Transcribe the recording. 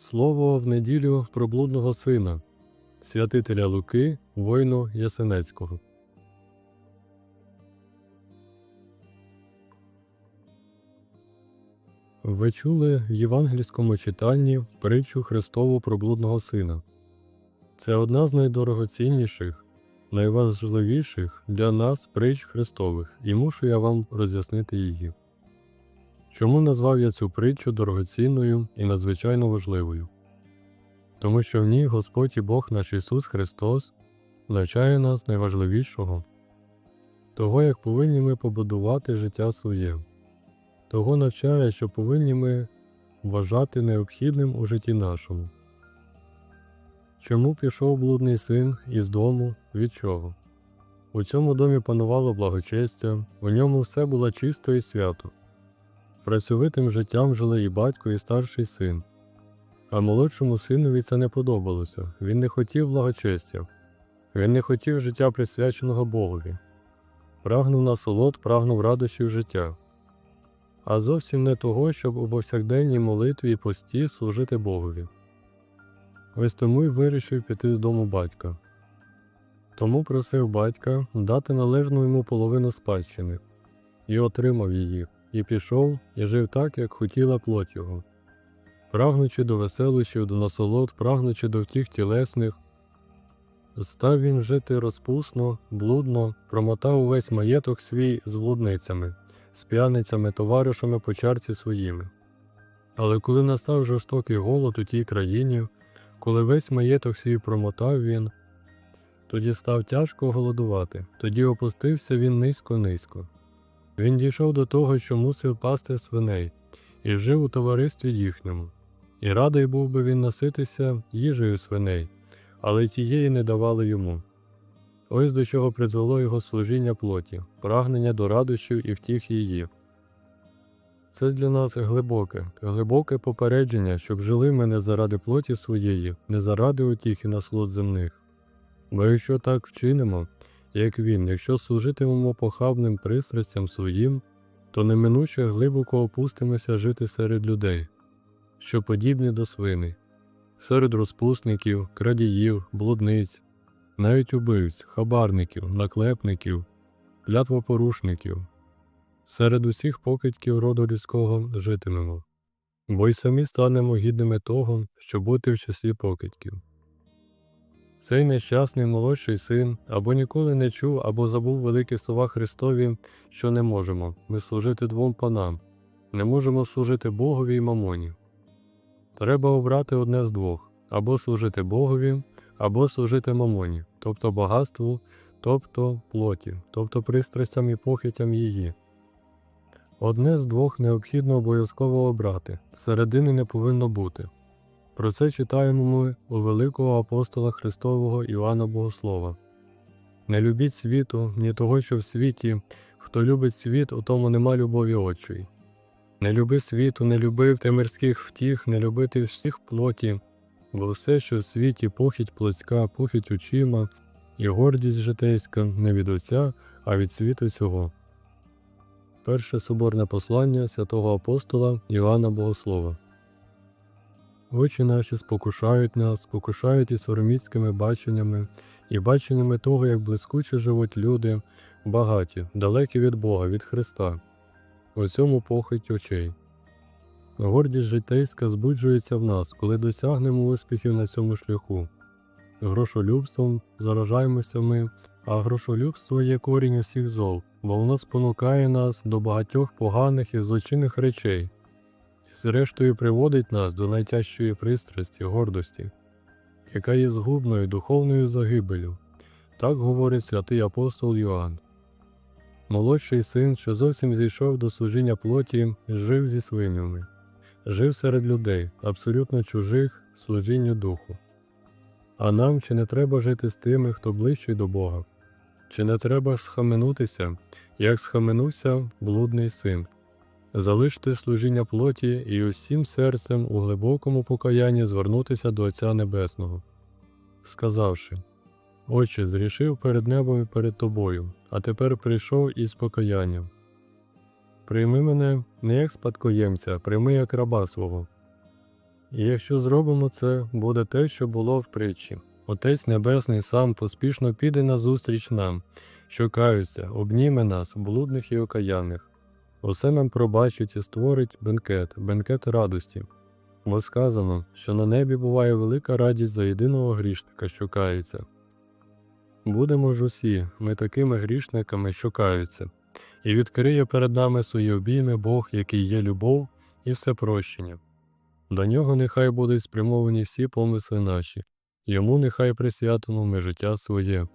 Слово в неділю про блудного сина, святителя Луки, воїну Ясенецького. Ви чули в євангельському читанні притчу Христову про блудного сина. Це одна з найдорогоцінніших, найважливіших для нас притч Христових, і мушу я вам роз'яснити її. Чому назвав я цю притчу дорогоцінною і надзвичайно важливою? Тому що в ній Господь і Бог наш Ісус Христос навчає нас найважливішого того, як повинні ми побудувати життя своє, того навчає, що повинні ми вважати необхідним у житті нашому. Чому пішов блудний син із дому від чого? У цьому домі панувало благочестя, у ньому все було чисто і свято. Працьовитим життям жили і батько, і старший син. А молодшому синові це не подобалося. Він не хотів благочестя, він не хотів життя присвяченого Богові, прагнув насолод, прагнув радощів життя, а зовсім не того, щоб у повсякденній молитві і пості служити Богові. Ось тому й вирішив піти з дому батька. Тому просив батька дати належну йому половину спадщини, і отримав її, і пішов, і жив так, як хотіла плоть його. Прагнучи до веселощів, до насолод, прагнучи до втіх тілесних, став він жити розпусно, блудно, промотав увесь маєток свій з блудницями, з п'яницями, товаришами по чарці своїми. Але коли настав жорстокий голод у тій країні, коли весь маєток свій промотав він, тоді став тяжко голодувати, тоді опустився він низько-низько. Він дійшов до того, що мусив пасти свиней, і жив у товаристві їхньому. І радий був би він наситися їжею свиней, але тієї не давали йому. Ось до чого призвело його служіння плоті, прагнення до радощів і втіх її. Це для нас глибоке, глибоке попередження, щоб жили ми не заради плоті своєї, не заради утіх і наслод земних. Бо якщо так вчинимо, як він, якщо служитимемо похабним пристрастям своїм, то неминуче глибоко опустимося жити серед людей, що подібні до свини, серед розпусників, крадіїв, блудниць, навіть убивць, хабарників, наклепників, клятвопорушників, серед усіх покидьків роду людського житимемо, бо й самі станемо гідними того, щоб бути в числі покидьків. Цей нещасний молодший син або ніколи не чув, або забув великі слова Христові, що не можемо ми служити двом панам, не можемо служити Богові і мамоні. Треба обрати одне з двох або служити Богові, або служити мамоні, тобто багатству, тобто плоті, тобто пристрастям і похитям її. Одне з двох необхідно обов'язково обрати, середини не повинно бути. Про це читаємо ми у великого апостола Христового Іоанна Богослова. Не любіть світу, ні того, що в світі, хто любить світ, у тому нема любові очої. Не люби світу, не люби ти мирських втіх, не любити всіх плоті, бо все, що в світі похідь плотська, похідь очима, і гордість житейська не від Отця, а від світу цього. Перше соборне послання святого апостола Іоанна Богослова. Очі наші спокушають нас, спокушають і сороміцькими баченнями, і баченнями того, як блискуче живуть люди, багаті, далекі від Бога, від Христа. У цьому похить очей. Гордість житейська збуджується в нас, коли досягнемо успіхів на цьому шляху. Грошолюбством заражаємося ми, а грошолюбство є корінь усіх зол, бо воно спонукає нас до багатьох поганих і злочинних речей зрештою приводить нас до найтяжчої пристрасті, гордості, яка є згубною духовною загибелю. Так говорить святий апостол Йоанн. Молодший син, що зовсім зійшов до служіння плоті, жив зі свинями, жив серед людей, абсолютно чужих служінню духу. А нам чи не треба жити з тими, хто ближчий до Бога? Чи не треба схаменутися, як схаменувся блудний син? Залишити служіння плоті і усім серцем у глибокому покаянні звернутися до Отця Небесного, сказавши Отче, зрішив перед небом і перед тобою, а тепер прийшов із покаянням. Прийми мене не як спадкоємця, прийми як раба свого. І якщо зробимо це, буде те, що було в притчі. Отець Небесний сам поспішно піде назустріч нам, що каються, обніме нас, блудних і окаянних. Усе нам пробачить і створить бенкет, бенкет радості. Бо сказано, що на небі буває велика радість за єдиного грішника, що кається. Будемо ж усі, ми такими грішниками, що каються, і відкриє перед нами свої обійми Бог, який є любов і все прощення. До нього нехай будуть спрямовані всі помисли наші, йому нехай присвятимо ми життя своє.